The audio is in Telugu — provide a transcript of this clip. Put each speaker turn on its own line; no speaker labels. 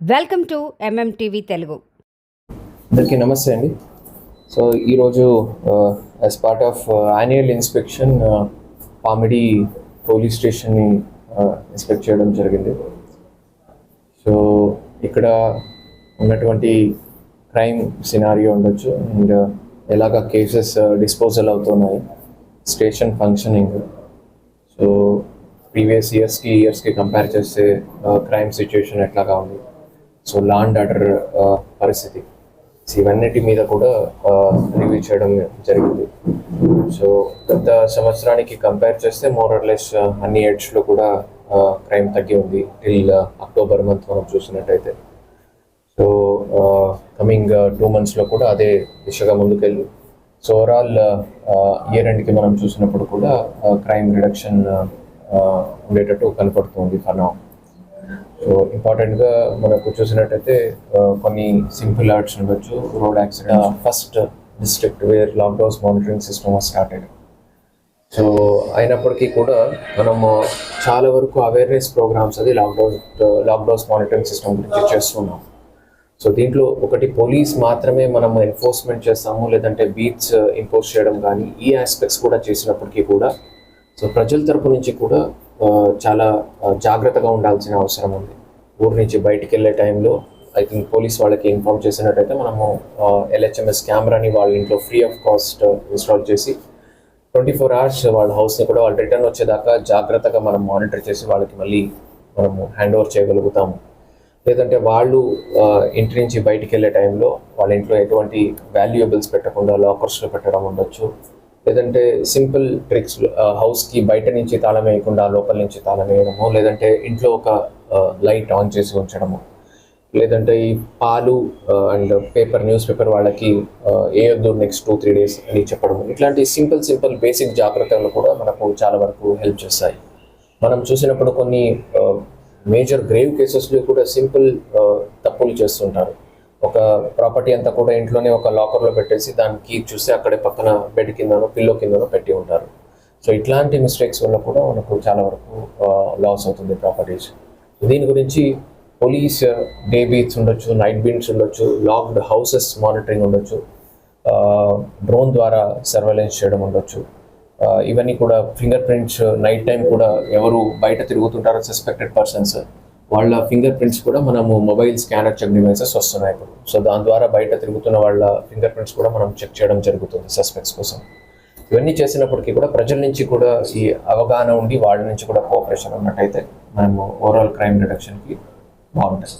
Welcome to ఎంఎంటీవీ Telugu.
అందరికీ నమస్తే అండి. సో ఈరోజు as part of annual inspection Pamidi police స్టేషన్ని inspect చేయడం జరిగింది. సో ఇక్కడ ఉన్నటువంటి క్రైమ్ సినారియో ఉండొచ్చు అండ్ ఎలాగ కేసెస్ డిస్పోజల్ అవుతున్నాయి స్టేషన్ ఫంక్షనింగ్ సో ప్రీవియస్ ఇయర్స్కి ఇయర్స్కి కంపేర్ చేస్తే క్రైమ్ సిచ్యుయేషన్ ఎట్లాగా ఉంది? సో లా అండ్ ఆర్డర్ పరిస్థితి. సో ఇవన్నిటి మీద కూడా uh, రివ్యూ చేయడం జరిగింది. సో గత సంవత్సరానికి కంపేర్ చేస్తే మోర్ లెస్ uh, అన్ని ఎడ్జ్లో కూడా uh, క్రైమ్ తగ్గి ఉంది. టిల్ అక్టోబర్ మంత్ మనం చూసినట్టయితే. సో కమింగ్ టూ మంత్స్లో కూడా అదే దిశగా ముందుకెళ్ళి. సో ఓవరాల్ ఇయర్ ఎండ్కి మనం చూసినప్పుడు కూడా క్రైమ్ రిడక్షన్ ఉండేటట్టు కనపడుతుంది ఫర్ నౌ సో ఇంపార్టెంట్గా మనకు చూసినట్టయితే కొన్ని సింపుల్ ఆర్ట్స్ ఉండొచ్చు. Road accident first district where lockdowns monitoring system started. So అయినప్పటికీ కూడా మనము చాలా వరకు అవేర్నెస్ ప్రోగ్రామ్స్ అది లాక్డౌన్ లాక్డౌన్స్ మానిటరింగ్ సిస్టమ్ గురించి చేస్తున్నాం. సో దీంట్లో ఒకటి పోలీస్ మాత్రమే మనం ఎన్ఫోర్స్మెంట్ చేస్తాము లేదంటే బీట్స్ ఇంపోజ్ చేయడం కానీ ఈ ఆస్పెక్ట్స్ కూడా చేసినప్పటికీ కూడా సో ప్రజల తరపు నుంచి కూడా చాలా జాగ్రత్తగా ఉండాల్సిన అవసరం ఉంది. ఊరు నుంచి బయటికి వెళ్ళే టైంలో ఐ థింక్ పోలీస్ వాళ్ళకి ఇన్ఫార్మ్ చేసినట్టయితే మనము ఎల్హెచ్ఎంఎస్ కెమెరాని వాళ్ళ ఇంట్లో ఫ్రీ ఆఫ్ కాస్ట్ ఇన్స్టాల్ చేసి ట్వంటీ ఫోర్ అవర్స్ వాళ్ళ హౌస్ని కూడా వాళ్ళు రిటర్న్ వచ్చేదాకా జాగ్రత్తగా మనం మానిటర్ చేసి వాళ్ళకి మళ్ళీ మనము హ్యాండ్ ఓవర్ చేయగలుగుతాము. లేదంటే వాళ్ళు ఇంటి నుంచి బయటికి వెళ్ళే టైంలో వాళ్ళ ఇంట్లో ఎటువంటి వాల్యుయబుల్స్ పెట్టకుండా లాకర్స్లో పెట్టడం ఉండొచ్చు. లేదంటే సింపుల్ ట్రిక్స్ హౌస్కి బయట నుంచి తాళం వేయకుండా లోపల నుంచి తాళం వేయడము లేదంటే ఇంట్లో ఒక లైట్ ఆన్ చేసి ఉంచడము లేదంటే ఈ పాలు అండ్ పేపర్ న్యూస్ పేపర్ వాళ్ళకి ఆ, వేయొద్దు నెక్స్ట్ టూ త్రీ డేస్ అని చెప్పడము. ఇట్లాంటి సింపుల్ సింపుల్ బేసిక్ జాగ్రత్తలు కూడా మనకు చాలా వరకు హెల్ప్ చేస్తాయి. మనం చూసినప్పుడు కొన్ని మేజర్ గ్రేవ్ కేసెస్లో కూడా సింపుల్ తప్పులు చేస్తుంటారు. ఒక ప్రాపర్టీ అంతా కూడా ఇంట్లోనే ఒక లాకర్లో పెట్టేసి దానికి చూస్తే అక్కడే పక్కన బెడ్ కిందనో పిల్లో కిందనో పెట్టి ఉంటారు. సో ఇట్లాంటి మిస్టేక్స్ వల్ల కూడా మనకు చాలా వరకు లాస్ అవుతుంది ప్రాపర్టీస్. దీని గురించి పోలీస్ డే బీట్స్ ఉండొచ్చు నైట్ బీట్స్ ఉండొచ్చు లాక్డ్ హౌసెస్ మానిటరింగ్ ఉండొచ్చు డ్రోన్ ద్వారా సర్వేలెన్స్ చేయడం ఉండొచ్చు. ఇవన్నీ కూడా ఫింగర్ ప్రింట్స్ నైట్ టైం కూడా ఎవరు బయట తిరుగుతుంటారో సస్పెక్టెడ్ పర్సన్స్ వాళ్ళ ఫింగర్ ప్రింట్స్ కూడా మనము మొబైల్ స్కానర్ చెక్ డివైసెస్ వస్తున్నాయి ఇప్పుడు. సో దాని ద్వారా బయట తిరుగుతున్న వాళ్ళ ఫింగర్ ప్రింట్స్ కూడా మనం చెక్ చేయడం జరుగుతుంది సస్పెక్ట్స్ కోసం. ఇవన్నీ చేసినప్పటికీ కూడా ప్రజల నుంచి కూడా ఈ అవగాహన ఉండి వాళ్ళ నుంచి కూడా కోఆపరేషన్ ఉన్నట్టయితే మనము ఓవరాల్ క్రైమ్ రిడక్షన్కి బాగుంటుంది.